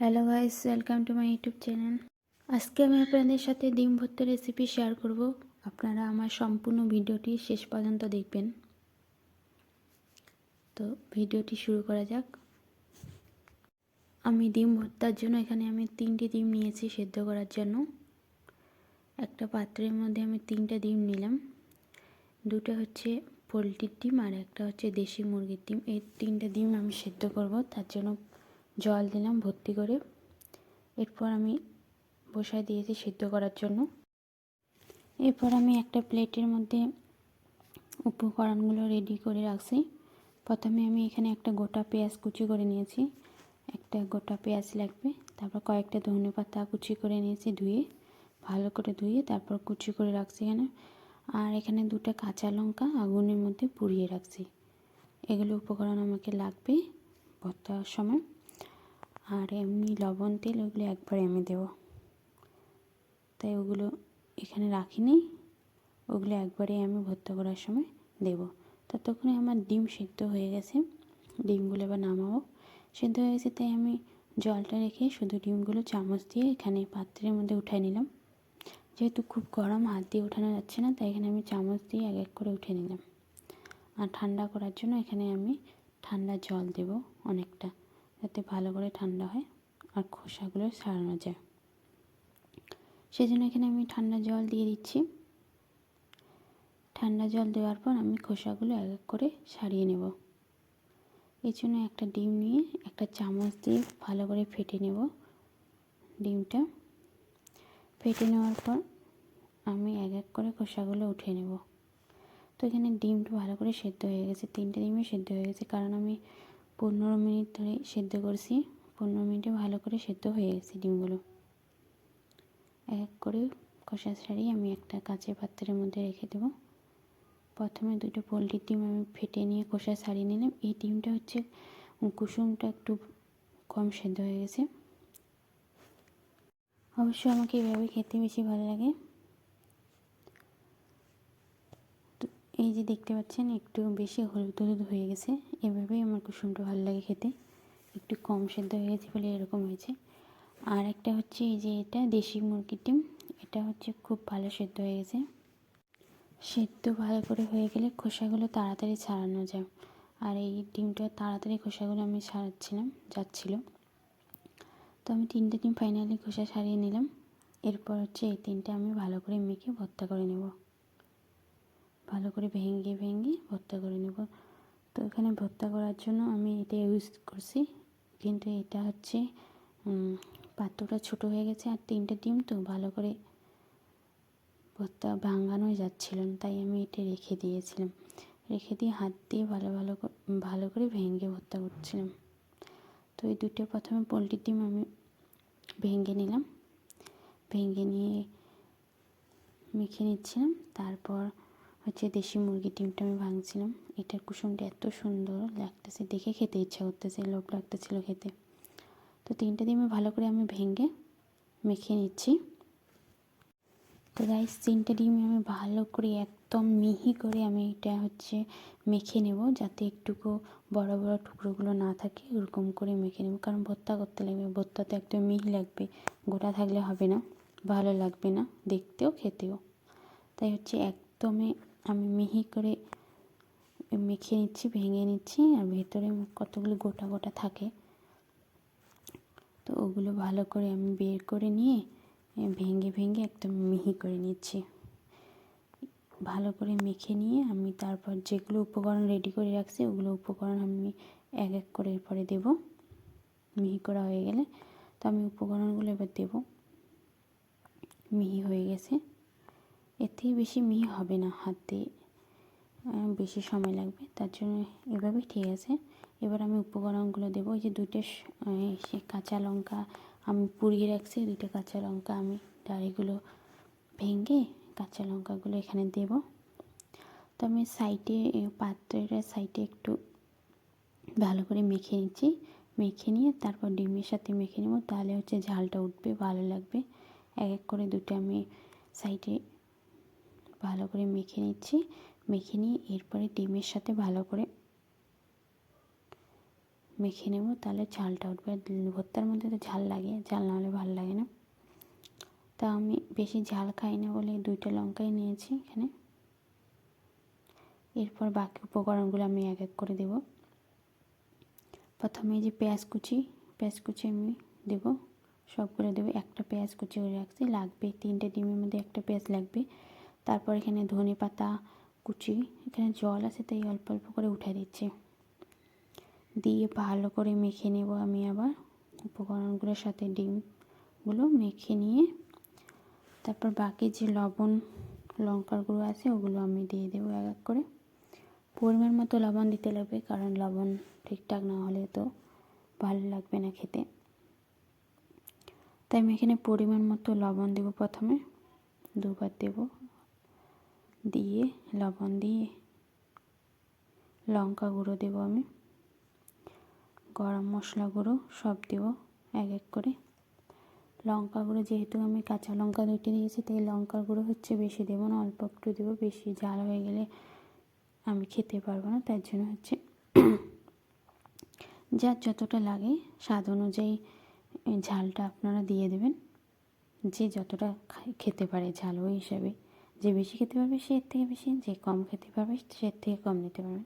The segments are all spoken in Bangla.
Hello guys welcome to my YouTube channel আজকে আমি আপনাদের সাথে ডিম ভর্তা রেসিপি শেয়ার করব। আপনারা আমার সম্পূর্ণ ভিডিওটি শেষ পর্যন্ত দেখবেন। তো ভিডিওটি শুরু করা যাক। আমি ডিম ভর্তার জন্য এখানে আমি তিনটে ডিম নিয়েছি সেদ্ধ করার জন্য। একটা পাত্রের মধ্যে আমি তিনটে ডিম নিলাম। দুটো হচ্ছে পোলট্রির ডিম আর একটা হচ্ছে দেশি মুরগির ডিম। এই তিনটে ডিম আমি সেদ্ধ করব, তার জন্য জল দিলাম, ভর্তি করে। এরপর আমি বসায় দিয়েছি সিদ্ধ করার জন্য। এরপর আমি একটা প্লেটের মধ্যে উপকরণগুলো রেডি করে রাখছি। প্রথমে আমি এখানে একটা গোটা পেঁয়াজ কুচি করে নিয়েছি। একটা গোটা পেঁয়াজ লাগবে, তারপর কয়েকটা ধনে পাতা কুচি করে নিয়েছি ধুয়ে। ভালো করে ধুয়ে তারপর কুচি করে রাখছি এখানে। আর এখানে দুটো কাঁচা লঙ্কা আগুনের মধ্যে পুড়িয়ে রাখছি। এগুলো উপকরণ আমাকে লাগবে ভর্তার সময়। আর এমনি লবণ তেল ওগুলো একবারে আমি দেব। তাই ওগুলো এখানে রাখিনি। ওগুলো একবারে আমি ভর্তা করার সময় দেব। ততক্ষণে আমার ডিম সিদ্ধ হয়ে গেছে। ডিমগুলো এবার নামাবো। সিদ্ধ হয়ে গেছে তাই আমি জলটা রেখে শুধু ডিমগুলো চামচ দিয়ে এখানে পাত্রের মধ্যে উঠাই নিলাম। যেহেতু খুব গরম, হাত দিয়ে উঠানো যাচ্ছে না, তাই এখানে আমি চামচ দিয়ে এক এক করে উঠে নিলাম। আর ঠান্ডা করার জন্য এখানে আমি ঠান্ডা জল দেব অনেকটা। যাতে ভালো করে ঠান্ডা হয় আর খোসাগুলো সারানো যায়। সেই জন্য এখানে আমি ঠান্ডা জল দিয়ে দিচ্ছি। ঠান্ডা জল দেওয়ার পর আমি খোসাগুলো এক এক করে সারিয়ে নেব। এই জন্য একটা ডিম নিয়ে একটা চামচ দিয়ে ভালো করে ফেটে নেব ডিমটা। ফেটে নেওয়ার পর আমি এক এক করে খোসাগুলো উঠে নেব। তো এখানে ডিমটা ভালো করে সেদ্ধ হয়ে গেছে, তিনটে ডিমই সেদ্ধ হয়ে গেছে। কারণ আমি পনেরো মিনিট ধরে সেদ্ধ করছি। পনেরো মিনিটে ভালো করে সেদ্ধ হয়ে গেছে ডিমগুলো। এক এক করে কষা ছাড়িয়ে আমি একটা কাঁচের পাত্রের মধ্যে রেখে দেব। প্রথমে দুটো পোলট্রির ডিম আমি ফেটে নিয়ে কষা ছাড়িয়ে নিলাম। এই ডিমটা হচ্ছে কুসুমটা একটু কম সেদ্ধ হয়ে গেছে। অবশ্য আমাকে এভাবে খেতে বেশি ভালো লাগে তো এই যে দেখতে পাচ্ছেন, একটু বেশি হলুদ হলুদ হয়ে গেছে। এভাবেই আমার কুসুমটা ভালো লাগে খেতে। একটু কম সেদ্ধ হয়ে গেছে বলে এরকম হয়েছে। আর একটা হচ্ছে এই যে এটা, দেশি মুরগির ডিম। এটা হচ্ছে খুব ভালো সেদ্ধ হয়ে গেছে। সেদ্ধ ভালো করে হয়ে গেলে খোসাগুলো তাড়াতাড়ি ছাড়ানো যায়। আর এই ডিমটা তাড়াতাড়ি খোসাগুলো আমি ছাড়াচ্ছিলাম, যাচ্ছিল। তো আমি তিনটে ডিম ফাইনালি খোসা ছাড়িয়ে নিলাম। এরপর হচ্ছে এই তিনটে আমি ভালো করে মেখে ভর্তা করে নেব। ভালো করে ভেঙে ভেঙে ভর্তা করে নেব। তো এখানে ভর্তা করার জন্য আমি এটা ইউজ করছি। কিন্তু এটা হচ্ছে পাত্রটা ছোট হয়ে গেছে আর তিনটে ডিম তো ভালো করে ভর্তা ভাঙানোই যাচ্ছিল তাই আমি এটা রেখে দিয়েছিলাম। রেখে দিয়ে হাত দিয়ে ভালো ভালো ভালো করে ভেঙে ভর্তা করছিলাম। তো এই দুটো প্রথমে পোলট্রির ডিম আমি ভেঙে নিলাম। ভেঙে নিয়ে মেখে নিচ্ছিলাম। তারপর হচ্ছে দেশি মুরগির ডিমটা আমি ভাঙছিলাম। এটার কুসুমটা এত সুন্দর লাগতেছে, দেখে খেতে ইচ্ছা করতেছে, লোভ লাগতেছিল খেতে। তো তিনটে ডিমে ভালো করে আমি ভেঙে মেখে নিচ্ছি। তো রাইস তিনটে ডিমে আমি ভালো করে একদম মিহি করে আমি এটা হচ্ছে মেখে নেব, যাতে একটুকু বড় বড় টুকরোগুলো না থাকে, ওরকম করে মেখে নেব। কারণ ভর্তা করতে লাগবে ভর্তা তো একদম মিহি লাগবে, গোটা থাকলে হবে না, ভালো লাগবে না, দেখতেও খেতেও। তাই হচ্ছে একদমই আমি মিহি করে মেখে নিচ্ছি, ভেঙে নিচ্ছি, আর ভেতরে কতগুলো গোটা গোটা থাকে। তো ওগুলো ভালো করে আমি বের করে নিয়ে ভেঙে ভেঙে একদম মিহি করে নিচ্ছি। ভালো করে মেখে নিয়ে আমি তারপর যেগুলো উপকরণ রেডি করে রাখছি, ওগুলো উপকরণ আমি এক এক করে পরে দেব। মিহি করা হয়ে গেলে, তো আমি উপকরণগুলো এবার দেব। মিহি হয়ে গেছে। থেকে বেশি মিহি হবে না হাতে বেশি সময় লাগবে। তার জন্য এভাবেই ঠিক আছে। এবার আমি উপকরণগুলো দেবো। ওই যে সে কাঁচা লঙ্কা আমি পুড়িয়ে রাখছি দুটো কাঁচা লঙ্কা আমি ডাড়িগুলো ভেঙে কাঁচা লঙ্কাগুলো এখানে দেব। তো আমি সাইডে পাত্রের সাইডে একটু ভালো করে মেখে নিচ্ছি। মেখে নিয়ে তারপর ডিমের সাথে মেখে নেব। তাহলে হচ্ছে ঝালটা উঠবে, ভালো লাগবে। এক এক করে দুটো আমি সাইডে ভালো করে মেখে নিচ্ছি। মেখে নিয়ে এরপরে ডিমের সাথে ভালো করে মেখে নেব। তাহলে ঝালটা উঠবে। ভর্তার মধ্যে তো ঝাল লাগে, ঝাল না হলে ভালো লাগে না। তা আমি বেশি ঝাল খাই না বলে দুইটা লঙ্কাই নিয়েছি এখানে। এরপর বাকি উপকরণগুলো আমি এক এক করে দেব। প্রথমে যে পেঁয়াজ কুচি পেঁয়াজ কুচি আমি দেব। সবগুলো দেবো। একটা পেঁয়াজ কুচি করে রাখছি। লাগবে তিনটে ডিমের মধ্যে একটা পেঁয়াজ লাগবে। তারপর এখানে ধনে পাতা কুচি, এখানে জল আছে তাই অল্প অল্প করে উঠে দিচ্ছি। দিয়ে ভালো করে মেখে নেব আমি আবার উপকরণগুলোর সাথে ডিমগুলো মেখে নিয়ে। তারপর বাকি যে লবণ, লঙ্কার গুঁড়ো আছে ওগুলো আমি দিয়ে দেবো এক এক করে। পরিমাণ মতো লবণ দিতে লাগবে কারণ লবণ ঠিকঠাক না হলে তো ভালো লাগবে না খেতে। তাই আমি এখানে পরিমাণ মতো লবণ দেব প্রথমে, দুবার দেব। দিয়ে, লবণ দিয়ে লঙ্কা গুঁড়ো দেব আমি। গরম মশলা গুঁড়ো সব দেব এক এক করে। লঙ্কা গুঁড়ো যেহেতু আমি কাঁচা লঙ্কা দুটি দিয়েছি তাই লঙ্কার গুঁড়ো হচ্ছে বেশি দেবো না, অল্প একটু দেবো, বেশি ঝাল হয়ে গেলে আমি খেতে পারব না, তার জন্য হচ্ছে যার যতটা লাগে স্বাদ অনুযায়ী ঝালটা আপনারা দিয়ে দেবেন। যে যতটা খেতে পারে ঝাল ওই হিসাবে। যে বেশি খেতে পারবে সে থেকে বেশি, যে কম খেতে পারবে সে থেকে কম নিতে পারবেন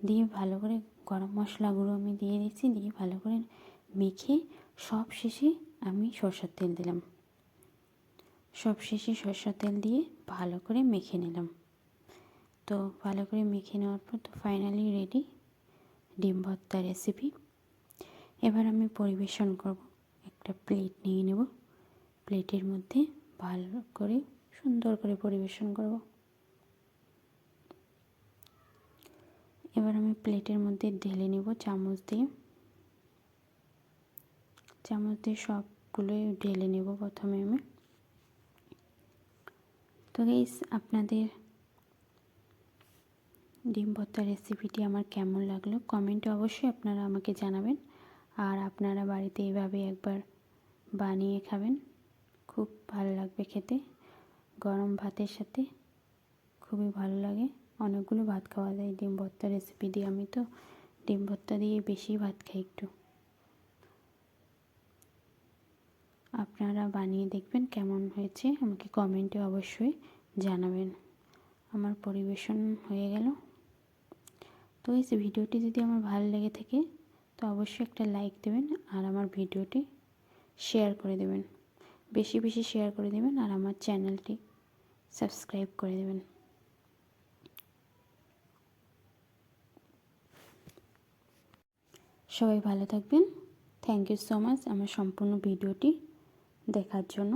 দিয়ে ভালো করে গরম মশলা গুঁড়ো আমি দিয়ে দিচ্ছি দিয়ে ভালো করে মেখে সব শেষে আমি সরষের তেল দিলাম। সব শেষে সরষের তেল দিয়ে ভালো করে মেখে নিলাম। তো ভালো করে মেখে নেওয়ার পর তো ফাইনালি রেডি ডিম ভর্তা রেসিপি এবার আমি পরিবেশন করব, একটা প্লেট নিয়ে নেব। প্লেটের মধ্যে ভালো করে সুন্দর করে পরিবেশন করব। এবার আমি প্লেটের মধ্যে ঢেলে নেব চামচ দিয়ে। চামচ দিয়ে সবগুলোই ঢেলে নেব প্রথমে আমি। তো গাইস আপনাদের ডিম ভর্তা রেসিপিটি আমার কেমন লাগল? কমেন্টে অবশ্যই আপনারা আমাকে জানাবেন। আর আপনারা বাড়িতে এইভাবে একবার বানিয়ে খাবেন। খুব ভালো লাগবে খেতে। গরম ভাতের সাথে খুবই ভালো লাগে। অনেকগুলো ভাত খাওয়া যায়। ডিম ভর্তা রেসিপি দিয়ে আমি তো ডিম ভর্তা দিয়ে বেশি ভাত খাই একটু। আপনারা বানিয়ে দেখবেন কেমন হয়েছে। আমাকে কমেন্টে অবশ্যই জানাবেন। আমার পরিবেশন হয়ে গেল। তো এই ভিডিওটি যদি আমার ভালো লেগে থাকে, তো অবশ্যই একটা লাইক দেবেন আর আমার ভিডিওটি শেয়ার করে দেবেন। বেশি বেশি শেয়ার করে দেবেন আর আমার চ্যানেলটি সাবস্ক্রাইব করে দেবেন। সবাই ভালো থাকবেন। থ্যাংক ইউ সো মাচ আমার সম্পূর্ণ ভিডিওটি দেখার জন্য।